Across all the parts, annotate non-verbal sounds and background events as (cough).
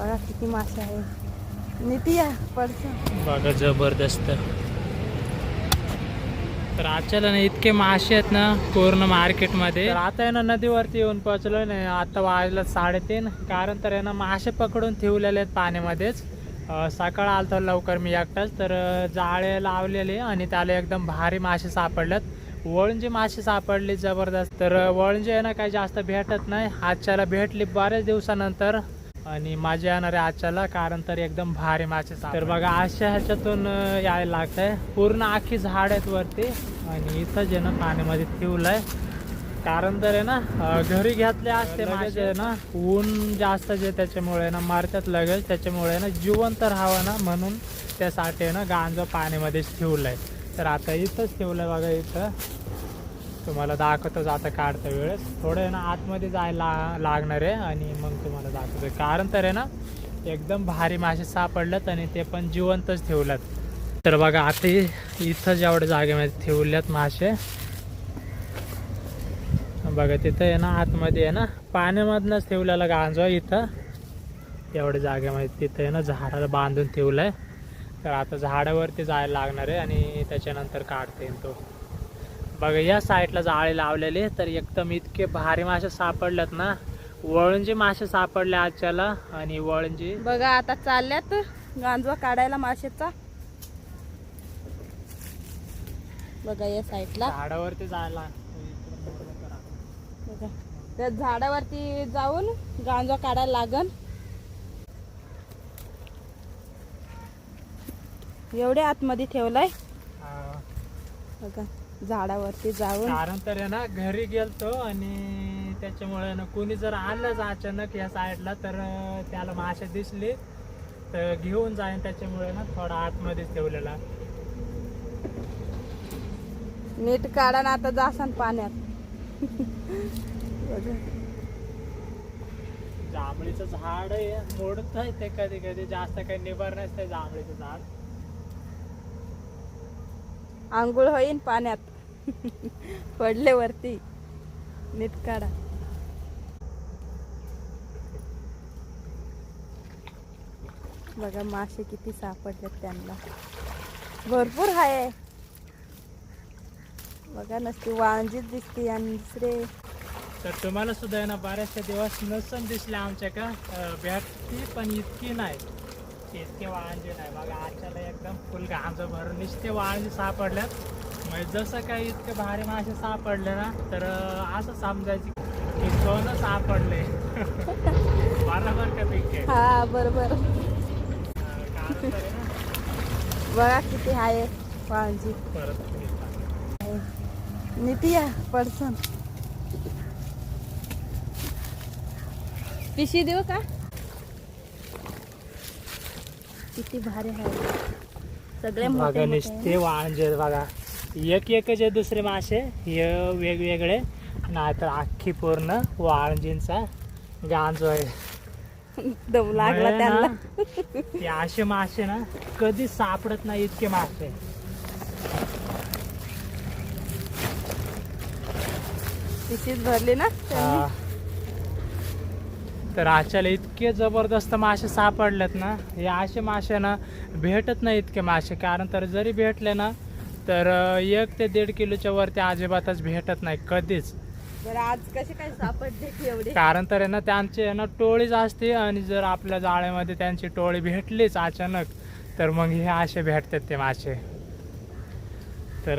बघा किती मासे आहे. नीती या बघा जबरदस्त. तर आजच्याला ना इतके मासे आहेत ना पूर्ण मार्केटमध्ये. तर आता आहे ना नदीवरती येऊन पोहोचलो नाही आता वाजलं साडेतीन. कारण तर आहे ना मासे पकडून ठेवलेले आहेत पाण्यामध्येच. सकाळ आलतो लवकर मी एकटाच तर जाळे लावलेले आणि त्याला एकदम भारी मासे सापडलेत. वळंजी मासे सापडली जबरदस्त. तर अं, वळंजी आहे ना काही जास्त भेटत नाही. आजच्याला भेटली बऱ्याच दिवसानंतर. आणि मजा येणार आहे आजच्याला कारण तर एकदम भारी मासे सापडले. तर बघा अशा ह्याच्यातून यायला लागतंय. पूर्ण आखी झाड आहेत वरती. आणि इथं जे ना पाण्यामध्ये ठेवलंय. कारण तर आहे ना घरी घेतले असते आहे ना ऊन जास्त जे त्याच्यामुळे ना मारतात लगेच. त्याच्यामुळे ना जिवंत राहावं ना म्हणून त्यासाठी आहे ना गांजा पाण्यामध्येच ठेवलंय. तर आता इथंच ठेवलंय बघा इथं. तुम्हाला दाखवतोच आता काढता वेळेस. थोडं आहे ना आतमध्ये जायला लागणार आहे आणि मग तुम्हाला दाखवतो कारण तर आहे ना एकदम भारी मासे सापडल्यात आणि ते पण जिवंतच ठेवल्यात तर बघा आता इथं जेवढ्या जागेमध्ये ठेवल्यात मासे बघा तिथं आहे ना आतमध्ये आहे ना पाण्यामधनंच ठेवलेला गांजवा इथं. एवढ्या जागेमध्ये तिथं आहे ना झाडाला बांधून ठेवलं आहे तर आता झाडावरती जायला लागणार आहे आणि त्याच्यानंतर काढता येईल तो. बघा या साईडला जाळे लावलेले तर एकदम इतके भारी मासे सापडल्यात ना. वळंजी मासे सापडले आजच्याला आणि वळंजी. बघा आता चालल्यात गांजवा काढायला मासेचा बघा या साईडला. झाडावरती जायला बघा त्या झाडावरती जाऊन गांजवा काढायला लागन. एवढे आतमध्ये ठेवलाय. बघा झाडावरती जाऊन. कारण तर आहे ना घरी गेलतो आणि त्याच्यामुळे ना कोणी जर आलंच अचानक या साईडला तर त्याला मासे दिसले. तर घेऊन जाईन त्याच्यामुळे ना थोडा आतमध्येच ठेवलेला. नीट काढा ना आता जासान पाण्यात. जांभळीचं झाड आहे मोडत आहे ते कधी कधी जास्त काही निभार नसते जांभळीचं झाड. आंघोळ होईन पाण्यात. पडले वरती. नीट काढा. बघा मासे किती सापडलेत त्यांना. भरपूर आहे बघा नसती वांजीच दिसते आणि दुसरे. तर तुम्हाला सुद्धा आहे ना बऱ्याचशा दिवस नसन दिसल्या आमच्या का? अं, पण इतकी नाही इतके वाळंजे नाही बघा आजच्याला एकदम फुल गांज भरून नुसते वाळंजे सापडल्यात. म्हणजे जसं काही इतके भारी मासे सापडले ना तर असं समजायचं की सोनं सापडले. (laughs) बरोबर का पिके? हा बरोबर. आहे बघा किती आहे परत नीती या पडसन. पिशी देऊ का? किती भारी आहे सगळे बघा मोठे नुसते बघा एक एकच आहे दुसरे मासे हे वेगवेगळे नाहीतर अख्खी पूर्ण वाळंजींचा गांजो आहे. दम लागला म्हणजे त्यांना ना, ते असे मासे ना कधी सापडत नाही इतके मासे पिशीच भरली ना त्यांनी. हा. तर आजच्याला इतके जबरदस्त मासे सापडलेत ना हे असे मासे ना भेटत नाही इतके मासे. कारण तर जरी भेटले ना तर एक ते दीड किलोच्या वरती अजिबातच भेटत नाही कधीच. आज कसे काय सापडले एवढे? कारण तर आहे ना त्यांची ना टोळीच असते आणि जर आपल्या जाळ्यामध्ये त्यांची टोळी भेटलीच अचानक तर मग हे असे भेटतात ते मासे. तर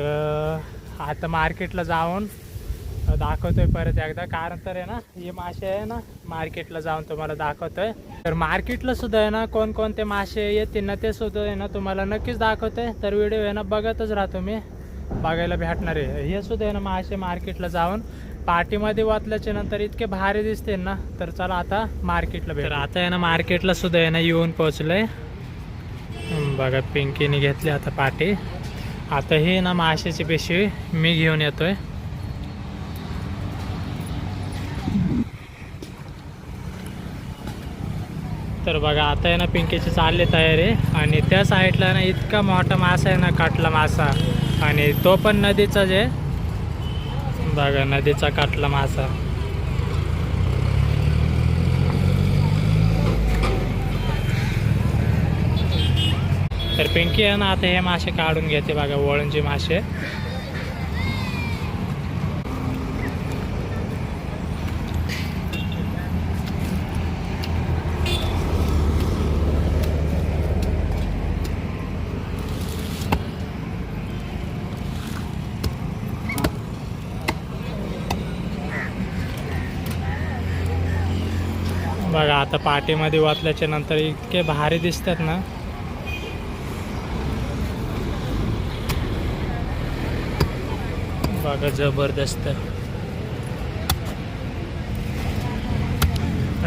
आता मार्केटला जाऊन दाखवतोय परत एकदा. कारण तर आहे ना हे मासे आहे ना मार्केटला जाऊन तुम्हाला दाखवतोय. तर मार्केटला सुद्धा आहे ना कोणकोणते मासे येतील ना ते सुद्धा आहे ना तुम्हाला नक्कीच दाखवतोय. तर व्हिडिओ आहे ना बघतच राहतो मी बघायला भेटणार आहे. हे सुद्धा आहे ना मासे मार्केटला जाऊन पाठीमध्ये वाचल्याच्या नंतर इतके भारी दिसते ना. तर चला आता मार्केटला भेट. आता आहे ना मार्केटला सुद्धा आहे ना येऊन पोहोचलंय. बघा पिंकीने घेतली आता पाठी आता हे ना माशाची पेशी मी घेऊन येतोय. तर बघा आता आहे ना पिंकीची चालली तयारी आणि त्या साईडला ना इतका मोठा मासा आहे ना काटला मासा. आणि तो पण नदीचा जे बघा नदीचा काटला मासा. तर पिंकी आहे ना आता हे मासे काढून घेते बघा वळूंचे मासे. आता पाठीमध्ये वाचल्याच्या नंतर इतके भारी दिसतात ना. बघा जबरदस्त.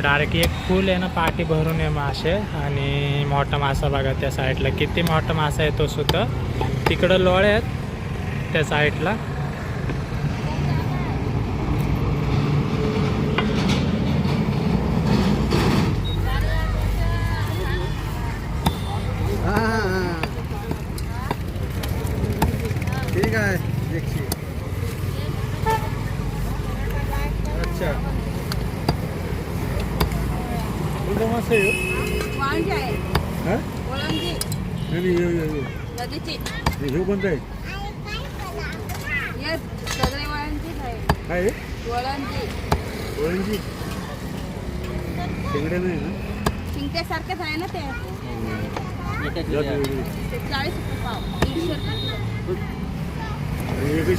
डायरेक्ट एक फुल आहे ना पाठी भरून आहे मासे आणि मोठा मासा बघा त्या साईडला किती मोठा मासा आहे तो सुद्धा. तिकडं लोळे आहेत त्या साईडला हाँ है देखिए अच्छा. कोणतं मासे आहे हो? आहे. नाही, नाही, हे कोणतं काय आहे वळंगी वळंजी शेंगड्या नाही ना? शिंगट्यासारखेच आहे ना ते. जात वेगळी. ते चाळीस रुपये पाव. दीडशे रुपये. किलो आणि हे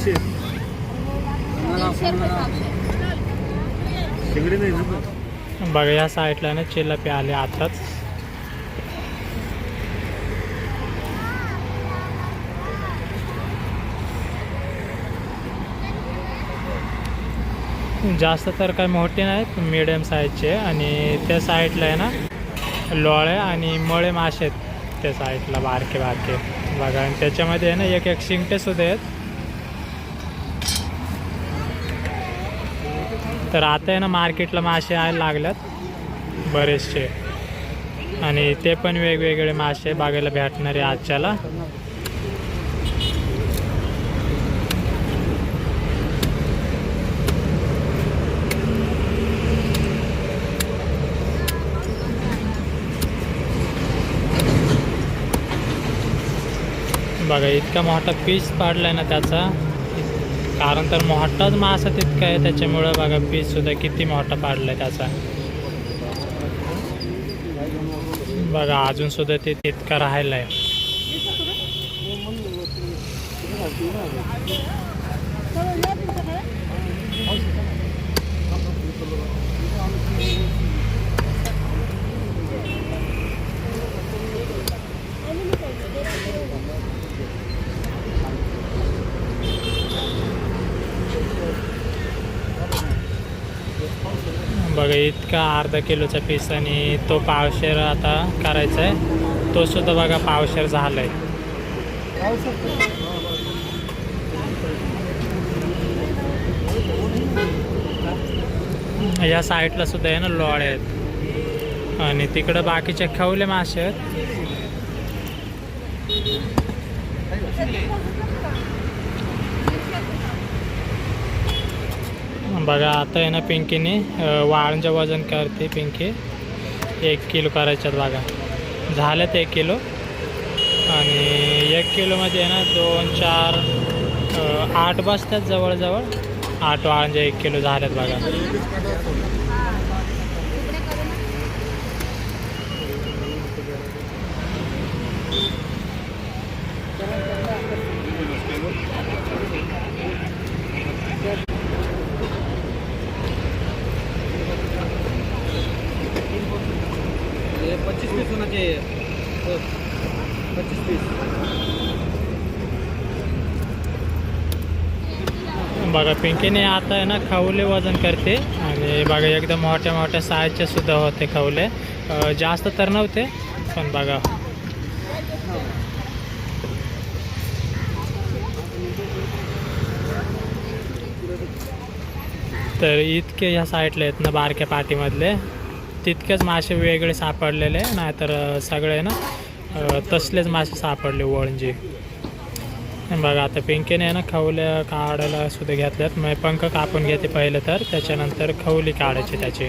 शेंगडे नाही ना बघा या साईडला ना चिल्लपे आले आताच. जास्त तर काही मोठे नाहीत मिडियम साईजचे आणि त्या साईडला आहे ना लोळे आणि मळे मासे आहेत. त्या साईडला बारके बारके. बघा आणि त्याच्यामध्ये आहे ना एक एक शिंगटे सुद्धा आहेत. तर आता आहे ना मार्केटला मासे यायला लागल्यात बरेचसे. आणि ते पण वेगवेगळे मासे बघायला भेटणारे आजच्याला. बघा इतका मोठा पीस पाडलाय ना त्याचा. कारण तर मोठाच मासा तितका आहे त्याच्यामुळं बघा पीस सुद्धा किती मोठा पाडलाय त्याचा. बघा अजून सुद्धा ते तितका आहे बघा इतका अर्धा किलोचा पीस आणि तो पावशेर आता करायचा आहे तो सुद्धा बघा पावशेर झालाय. या साईडला सुद्धा आहे ना लोळे आहेत. आणि तिकडं बाकीचे खवले मासे आहेत. बघा आता आहे ना पिंकीने अं, वजन करते पिंकी. एक किलो करायच्यात बघा. झाल्यात एक किलो. आणि एक किलोमध्ये आहे ना दोन चार आठ बसतात जवळजवळ. आठ वाळंजे एक किलो झाल्यात बघा. बघा पिंकीने आता आहे ना खवले वजन करते आणि बघा एकदम मोठ्या मोठ्या साईजचे सुद्धा होते खवले जास्त तर नव्हते पण बघा तर इतके ह्या साईडला आहेत ना बारक्या पाठीमधले. तितकेच मासे वेगळे सापडलेले नाहीतर सगळे ना तसलेच मासे सापडले वळंजी बघा आता पिंकीने आहे ना खवल्या काढायला सुद्धा घेतल्यात. मग पंख कापून घेते पहिले तर. त्याच्यानंतर खवली काढायची त्याची.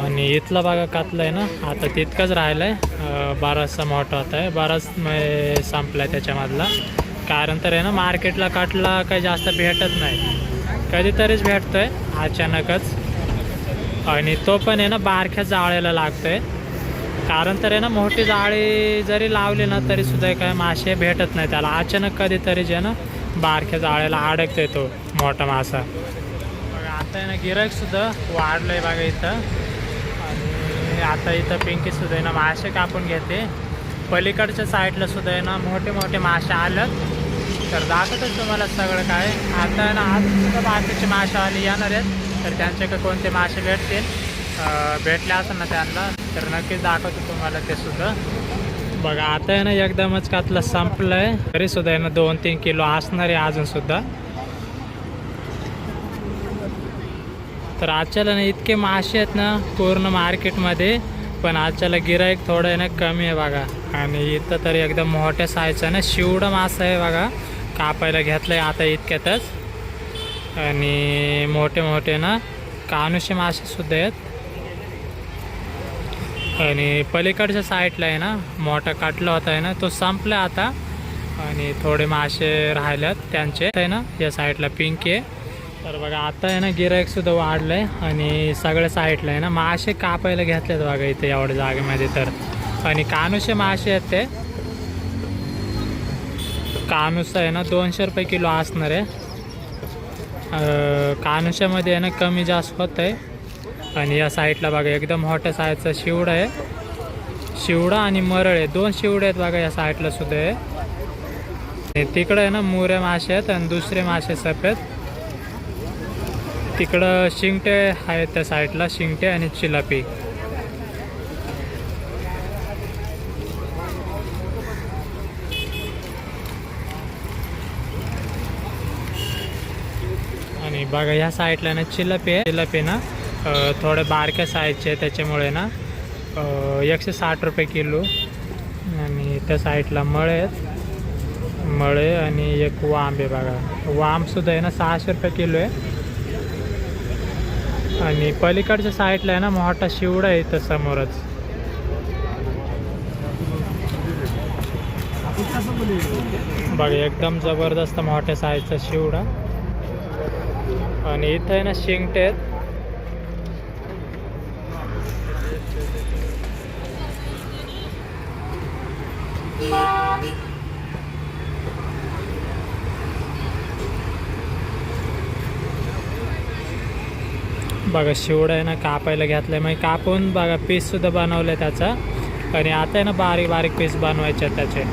आणि इथला बघा कातला आहे ना आता तितकंच राहिलं आहे बराचसा मोठा होता आहे. बाराच म्हणजे संपला आहे त्याच्यामधला. कारण तर आहे ना मार्केटला काटला काही जास्त भेटत नाही. कधीतरीच भेटतो आहे अचानकच. आणि तो पण आहे ना बारख्या जाळ्याला लागतो आहे कारण तर आहे ना मोठी जाळी जरी लावली ना तरी सुद्धा काय मासे भेटत नाही त्याला. अचानक कधीतरी जे ना बारख्या जाळ्याला अडकतो तो मोठा मासा. बघा आता आहे ना गिराईक सुद्धा वाढलं आहे बघा इथं. आणि आता इथं पिंकी सुद्धा आहे ना मासे कापून घेते. पलीकडच्या साईडला सुद्धा आहे ना मोठे मोठे मासे आलं तर दाखवतच तुम्हाला सगळं काय. आता आहे ना आज सुद्धा बाकीचे मासे आले येणार आहेत. तर त्यांच्याकडे कोणते मासे भेटतील? भेटल्या भेटले ना त्यांना तर नक्कीच दाखवतो तुम्हाला ते सुद्धा. बघा आता आहे ना एकदमच कातलं संपलं आहे तरी सुद्धा आहे ना दोन तीन किलो असणार आहे अजून सुद्धा. तर आजच्याला ना इतके मासे आहेत ना पूर्ण मार्केटमध्ये पण आजच्याला गिराईक थोडं आहे ना कमी आहे बघा. आणि इथं तर एकदम मोठ्या साईजचा आहे ना शिवडं मासा आहे बघा. कापायला घेतलं आहे आता इतक्यातच. आणि मोठे मोठे ना कानुशे मासेसुद्धा आहेत. आणि पलीकडच्या साईडला आहे ना मोठा काटला होता आहे ना तो संपला आता. आणि थोडे मासे राहिल्यात त्यांचे. आहे ना या साईडला पिंक आहे. तर बघा आता आहे ना गिराईक सुद्धा वाढलं आहे आणि सगळ्या साईडला आहे ना मासे कापायला घेतलेत बघा इथे एवढ्या जागेमध्ये तर. आणि कानुसे मासे आहेत ते. कानुस आहे ना दोनशे रुपये किलो असणार आहे. कानुशामध्ये आहे ना कमी जास्त होत आहे आणि या साईडला बघा एकदम मोठ्या साईजचा शिवडा आहे. शिवडा आणि मरळ आहे दोन शिवडे आहेत बघा या साईडला सुद्धा आहे. आणि तिकडं आहे ना मुरे मासे आहेत आणि दुसरे मासे सफेद तिकडं शिंगटे आहेत त्या साईडला शिंगटे आणि चिलापी. आणि बघा ह्या साईडला ना चिलापी आहे चिलापी ना. थोडे बारक्या साईजचे त्याच्यामुळे ना एकशे साठ रुपये किलो. आणि त्या साईडला मळे आहेत. मळे आणि एक वांब आहे बघा. वांबसुद्धा आहे ना सहाशे रुपये किलो आहे. आणि पलीकडच्या साईडला आहे ना मोठा शिवडा आहे इथं समोरच. बघा एकदम जबरदस्त मोठ्या साईजचा शिवडा. आणि इथं आहे ना शिंगटे आहेत. बघा शिवडा आहे ना कापायला घेतलाय. मग कापून बघा पीस सुद्धा बनवलंय त्याचा. आणि आता आहे ना बारीक बारीक पीस बनवायचे त्याचे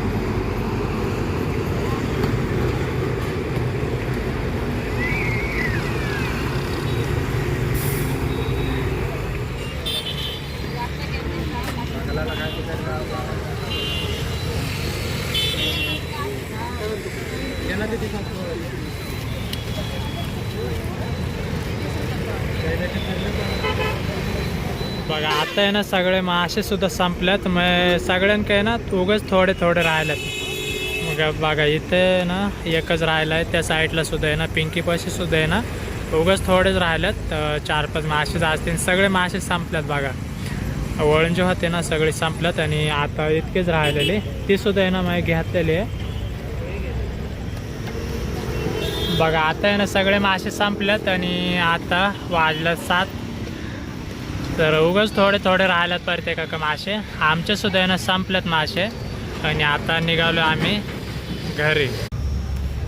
बघा आता आहे ना सगळे मासे सुद्धा संपल्यात. मग सगळ्यांक आहे ना उगच थोडे थोडे राहिलेत. मग बघा इथे ना एकच राहिलं आहे त्या साईडला सुद्धा आहे ना पिंकी पाशी सुद्धा आहे ना उगच थोडेच राहिलेत. चार पाच मासे असतील. सगळे मासे संपल्यात बघा. वळण जे होते ना सगळे संपल्यात आणि आता इतकेच राहिलेले. ती सुद्धा आहे ना मग घेतलेली आहे. बघा आता आहे ना सगळे मासे संपल्यात आणि आता वाजलं सात. तर उगाच थोडे थोडे राहिल्यात प्रत्येकाकडे मासे. आमचे सुद्धा आहे ना संपल्यात मासे. आणि आता निघालो आम्ही घरी.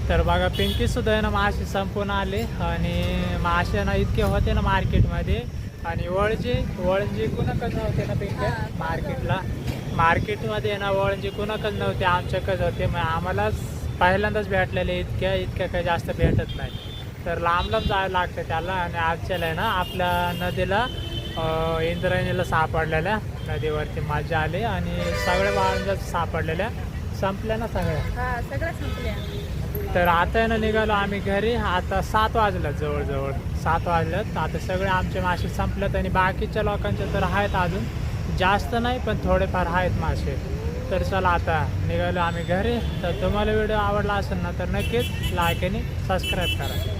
तर बघा पिंकी सुद्धा आहे ना मासे संपून आले. आणि मासे ना इतके होते ना मार्केटमध्ये. आणि वळजी वळजी कुणाकच नव्हते ना पिंके? मार्केटला. मार्केटमध्ये आहे ना वळजी कुणाकच नव्हते आमच्याकच होते. मग आम्हालाच पहिल्यांदाच भेटलेले इतक्या इतक्या काही जास्त भेटत नाही. तर लांब लांब जायला लागतं त्याला. आणि आजच्याला आहे ना आपल्या नदीला इंद्रायणीला सापडलेल्या नदीवरती मजा आली आणि सगळ्या वाळून सापडलेल्या संपल्या ना सगळ्या? हा संपल्या. तर आता ना निघालो आम्ही घरी. आता सात वाजल्यात जवळजवळ. सात वाजल्यात आता सगळे आमचे मासे संपलेत आणि बाकीच्या लोकांचे तर आहेत अजून. जास्त नाही पण थोडेफार आहेत मासे. तर चला आता निघालो आम्ही घरी. तर तुम्हाला व्हिडिओ आवडला असेल ना तर नक्कीच लाईक आणि सबस्क्राईब करा.